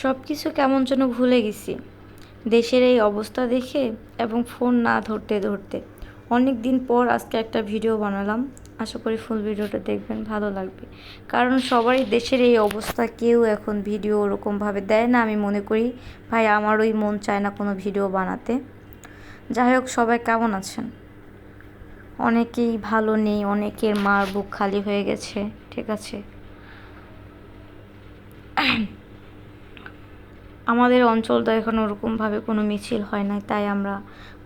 সব কিছু কেমন যেন ভুলে গেছি। দেশের এই অবস্থা দেখে এবং ফোন না ধরতে ধরতে। অনেক দিন পর আজকে একটা ভিডিও বানালাম। আশা করি ফুল ভিডিওটা দেখবেন, ভালো লাগবে। কারণ সবারই দেশের এই অবস্থা, কেউ এখন ভিডিও ওরকমভাবে দেয় না। আমি মনে করি, ভাই আমারই মন চায় না কোনো ভিডিও বানাতে। যাই হোক, সবাই কেমন আছেন? অনেকেই ভালো নেই, অনেকের মার বুক খালি হয়ে গেছে, ঠিক আছে? আমাদের অঞ্চল তো এখন ওরকমভাবে কোনো মিছিল হয় না তাই আমরা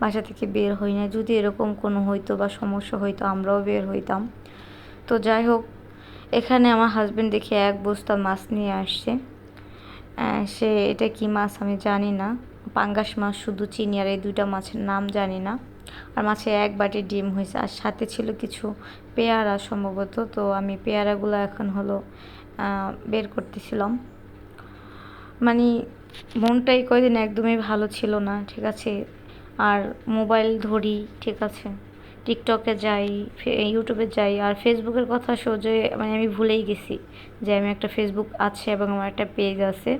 বাসা থেকে বের হই না যদি এরকম কোনো হইতো বা সমস্যা হইতো, আমরাও বের হইতাম। তো যাই হোক, এখানে আমার হাজব্যান্ড দেখে এক বস্তা মাছ নিয়ে আসছে। সে এটা কি মাছ আমি জানি না। পাঙ্গাস মাছ, শুধু চিনি আর এই দুইটা মাছের নাম জানি না। আর মাছে এক বাটি ডিম হয়েছে। আর সাথে ছিল কিছু পেয়ারা সম্ভবত। তো আমি পেয়ারাগুলো এখন হলো বের করতেছিলাম। মানে মনটাই কয়দিন একদমই ভালো ছিল না, ঠিক আছে? আর মোবাইল ধরি, ঠিক আছে? টিকটকে যাই ইউটিউবে যাই, আর ফেসবুকের কথা সোজে মানে আমি ভুলেই গেছি যে আমি একটা ফেসবুক আছে এবং আমার একটা পেজ আছে।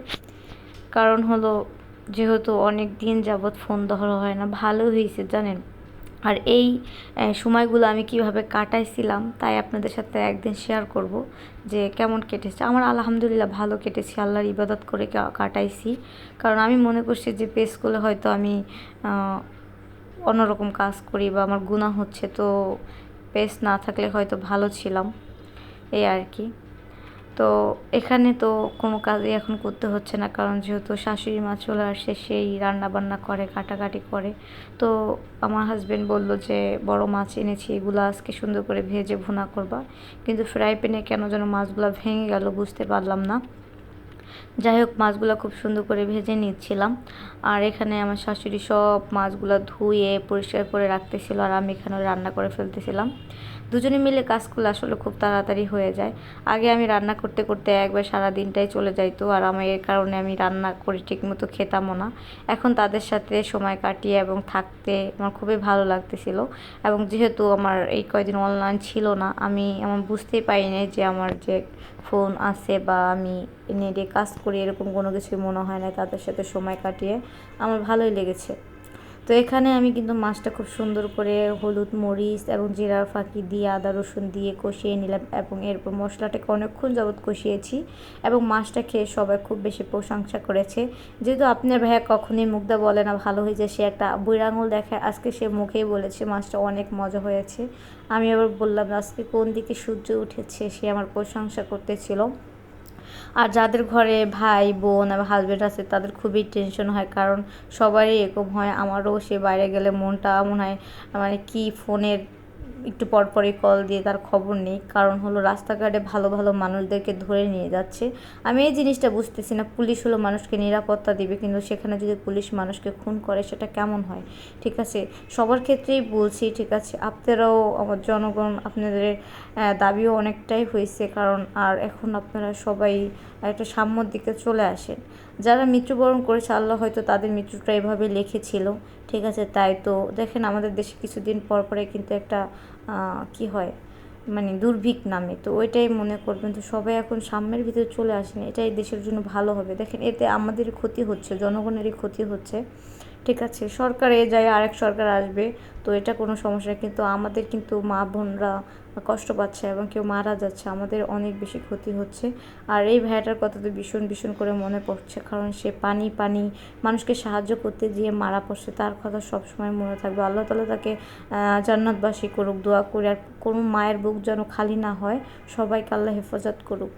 কারণ হলো, যেহেতু অনেক দিন যাবৎ ফোন ধরা হয় না, ভালো হয়েছে, জানেন? আর এই সময়গুলো আমি কীভাবে কাটাইছিলাম তাই আপনাদের সাথে একদিন শেয়ার করব যে কেমন কেটেছে। আমার আলহামদুলিল্লাহ ভালো কেটেছি, আল্লাহর ইবাদত করে কাটাইছি। কারণ আমি মনে করছি যে পেসগুলো হয়তো আমি অন্যরকম কাজ করি বা আমার গুণা হচ্ছে তো পেস না থাকলে হয়তো ভালো ছিলাম। এই আর কি। তো এখানে তো কোনো কাজই এখন করতে হচ্ছে না, কারণ যেহেতু শাশুড়ি মা চলে আসে সেই রান্নাবান্না করে, কাটাকাটি করে। তো আমার হাজব্যান্ড বলল যে, বড় মাছ এনেছি, এগুলো আজকে সুন্দর করে ভেজে ভুনা করবা। কিন্তু ফ্রাই প্যানে কেন যেন মাছগুলো ভেঙে গেল বুঝতে পারলাম না। যাই হোক, মাছগুলো খুব সুন্দর করে ভেজে নিচ্ছিলাম। আর এখানে আমার শাশুড়ি সব মাছগুলো ধুয়ে পরিষ্কার করে রাখতেছিল আর আমি এখানে রান্না করে ফেলতেছিলাম। দুজনে মিলে কাজ করলে আসলে খুব তাড়াতাড়ি হয়ে যায়। আগে আমি রান্না করতে করতে একবার সারা দিনটাই চলে যাইতো আর আমার এর কারণে আমি রান্না করে ঠিকমতো খেতামও না। এখন তাদের সাথে সময় কাটিয়ে এবং থাকতে আমার খুবই ভালো লাগতেছিল। এবং যেহেতু আমার এই কয়দিন অনলাইন ছিল না, আমি এমন বুঝতেই পারিনি যে আমার যে ফোন আছে বা আমি নেটে কাজ করি, এরকম কোনো কিছুই মনে হয় না তাদের সাথে সময় কাটিয়ে। আমার ভালোই লেগেছে। তো এখানে আমি কিন্তু মাছটা খুব সুন্দর করে হলুদ মরিচ এবং জিরার ফাঁকি দিয়ে আদা রসুন দিয়ে কষিয়ে নিলাম এবং এরপর মশলাটাকে অনেকক্ষণ যাবৎ কষিয়েছি এবং মাছটা খেয়ে সবাই খুব বেশি প্রশংসা করেছে। যেহেতু আপনার ভাইয়া কখনই মুগ্ধা বলে না, ভালো হয়েছে সে একটা বইর আঙুল দেখায় আজকে সে মুখেই বলেছে মাছটা অনেক মজা হয়েছে। আমি আবার বললাম, আজকে কোন দিকে সূর্য উঠেছে? সে আমার প্রশংসা করতেছিল। আর যাদের ঘরে ভাই, বোন এবং হাজব্যান্ড আছে, তাদের খুবই টেনশন হয়। কারণ সবারই এরকম হয়, আমারও সে বাইরে গেলে মনটা মনে হয় মানে কি ফোনের একটু পরপরই কল দিয়ে তার খবর নেই। কারণ হলো রাস্তাঘাটে ভালো ভালো মানুষদেরকে ধরে নিয়ে যাচ্ছে। আমি এই জিনিসটা বুঝতেছি না, পুলিশ হলো মানুষকে নিরাপত্তা দিবে, কিন্তু সেখানে যদি পুলিশ মানুষকে খুন করে, সেটা কেমন হয়? ঠিক আছে? সবার ক্ষেত্রেই বলছি, ঠিক আছে? আপনারাও, আমার জনগণ, আপনাদের দাবিও অনেকটাই হয়েছে। কারণ আর এখন আপনারা সবাই একটা সাম্যর দিকে চলে আসেন। যারা মৃত্যুবরণ করেছে, আল্লাহ হয়তো তাদের মৃত্যুটা এভাবে লিখেছিল। ঠিক আছে, তাই তো দেখেন আমাদের দেশে কিছুদিন পর পরে কিন্তু একটা কি হয় মানে দুর্ভিক নামে। তো ওইটাই মনে করবেন তো সবাই এখন সাম্যের ভিতরে চলে আসেন। এটাই দেশের জন্য ভালো হবে। দেখেন এতে আমাদের ক্ষতি হচ্ছে, জনগণেরই ক্ষতি হচ্ছে। ঠিক আছে, সরকার এ যায় আরেক সরকার আসবে, তো এটা কোনো সমস্যা কিন্তু আমাদের কিন্তু মা বোনরা কষ্ট পাচ্ছে এবং কেউ মারা যাচ্ছে, আমাদের অনেক বেশি ক্ষতি হচ্ছে। আর এই ভাইয়াটার কথা তো ভীষণ ভীষণ করে মনে পড়ছে, কারণ সে পানি পানি মানুষকে সাহায্য করতে গিয়ে মারা পড়ছে, তার কথা সবসময় মনে থাকবে। আল্লাহ তালা তাকে জান্নাতবাসী করুক, দোয়া করে, আর কোনো মায়ের বুক যেন খালি না হয়, সবাইকে আল্লাহ হেফাজত করুক।